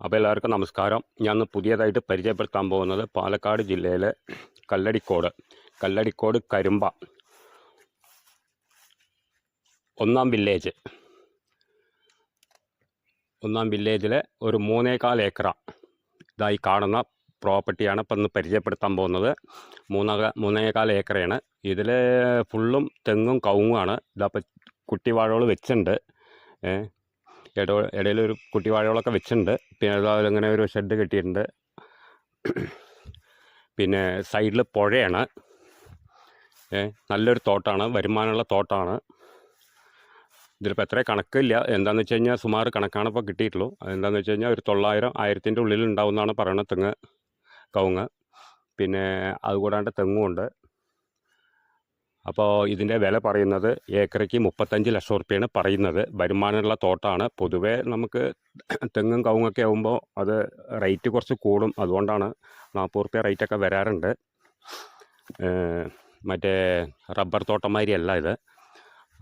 അപ്പോൾ എല്ലാവർക്കും നമസ്കാരം. ഞാൻ പുതിയതായിട്ട് പരിചയപ്പെടുത്താൻ പോകുന്നത് പാലക്കാട് ജില്ലയിലെ കല്ലടിക്കോട് കല്ലടിക്കോട് കരുമ്പ ഒന്നാം വില്ലേജ് ഒന്നാം വില്ലേജിലെ ഒരു മൂന്നേകാൽ ഏക്കർ ഇതായി കാണുന്ന പ്രോപ്പർട്ടിയാണ് ഇപ്പം ഇന്ന് പരിചയപ്പെടുത്താൻ പോകുന്നത്. മൂന്നക മൂന്നേകാൽ ഏക്കറയാണ്. ഇതിൽ ഫുള്ളും തെങ്ങും കവുങ്ങുമാണ് ഇതപ്പോൾ കുട്ടിവാഴകൾ വെച്ചിട്ടുണ്ട്. ഇട ഇടയിൽ ഒരു കുട്ടിവാഴകളൊക്കെ വെച്ചിട്ടുണ്ട്. പിന്നെ അതുപോലെ ഇങ്ങനെ ഒരു ഷെഡ് കെട്ടിയിട്ടുണ്ട്. പിന്നെ സൈഡിൽ പുഴയാണ്. നല്ലൊരു തോട്ടാണ് വരുമാനമുള്ള തോട്ടാണ്. ഇതിലിപ്പോൾ എത്ര കണക്കില്ല. എന്താണെന്ന് വെച്ച് കഴിഞ്ഞാൽ സുമാർ കണക്കാണ് ഇപ്പോൾ കിട്ടിയിട്ടുള്ളൂ. അതെന്താണെന്ന് വെച്ച് കഴിഞ്ഞാൽ ഒരു തൊള്ളായിരം ആയിരത്തിന്റെ ഉള്ളിൽ ഉണ്ടാവുമെന്നാണ് പറയുന്നത് തെങ്ങ് കവുങ്ങ്. പിന്നെ അതുകൂടാണ്ട് തെങ്ങുമുണ്ട് അപ്പോൾ ഇതിന്റെ വില പറയുന്നത് ഏക്കറയ്ക്ക് മുപ്പത്തഞ്ച് ലക്ഷം റുപ്യാണ് പറയുന്നത്. വരുമാനമുള്ള തോട്ടമാണ് പൊതുവേ നമുക്ക് തെങ്ങും കവുങ്ങൊക്കെ ആകുമ്പോൾ അത് റേറ്റ് കുറച്ച് കൂടും. അതുകൊണ്ടാണ് നാൽപ്പത് റുപ്യ റേറ്റൊക്കെ വരാറുണ്ട്. മറ്റേ റബ്ബർ തോട്ടം മാതിരിയല്ല ഇത്.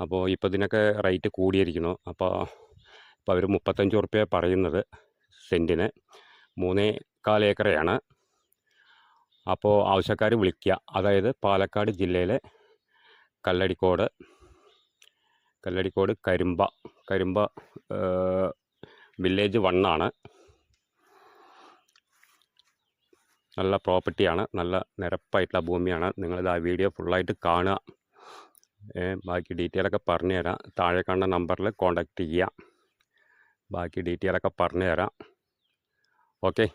അപ്പോൾ ഇപ്പോൾ ഇതിനൊക്കെ റേറ്റ് കൂടിയിരിക്കുന്നു. അപ്പോൾ ഇപ്പോൾ അവർ മുപ്പത്തഞ്ച് റുപ്യ പറയുന്നത് സെന്റിന് മൂന്നേ കാൽ ഏക്കറയാണ്. അപ്പോൾ ആവശ്യക്കാർ വിളിക്കുക അതായത് പാലക്കാട് ജില്ലയിലെ കല്ലടിക്കോട്. കല്ലടിക്കോട് കരിമ്പ. കരിമ്പ വില്ലേജ് വണ്ണാണ്. നല്ല പ്രോപ്പർട്ടിയാണ്. നല്ല നിരപ്പായിട്ടുള്ള ഭൂമിയാണ്. നിങ്ങളിത് ആ വീഡിയോ ഫുള്ളായിട്ട് കാണുക. ബാക്കി ഡീറ്റെയിലൊക്കെ പറഞ്ഞു തരാം. താഴെ കാണുന്ന നമ്പറിൽ കോൺടാക്റ്റ് ചെയ്യുക. ബാക്കി ഡീറ്റെയിലൊക്കെ പറഞ്ഞു തരാം. ഓക്കെ.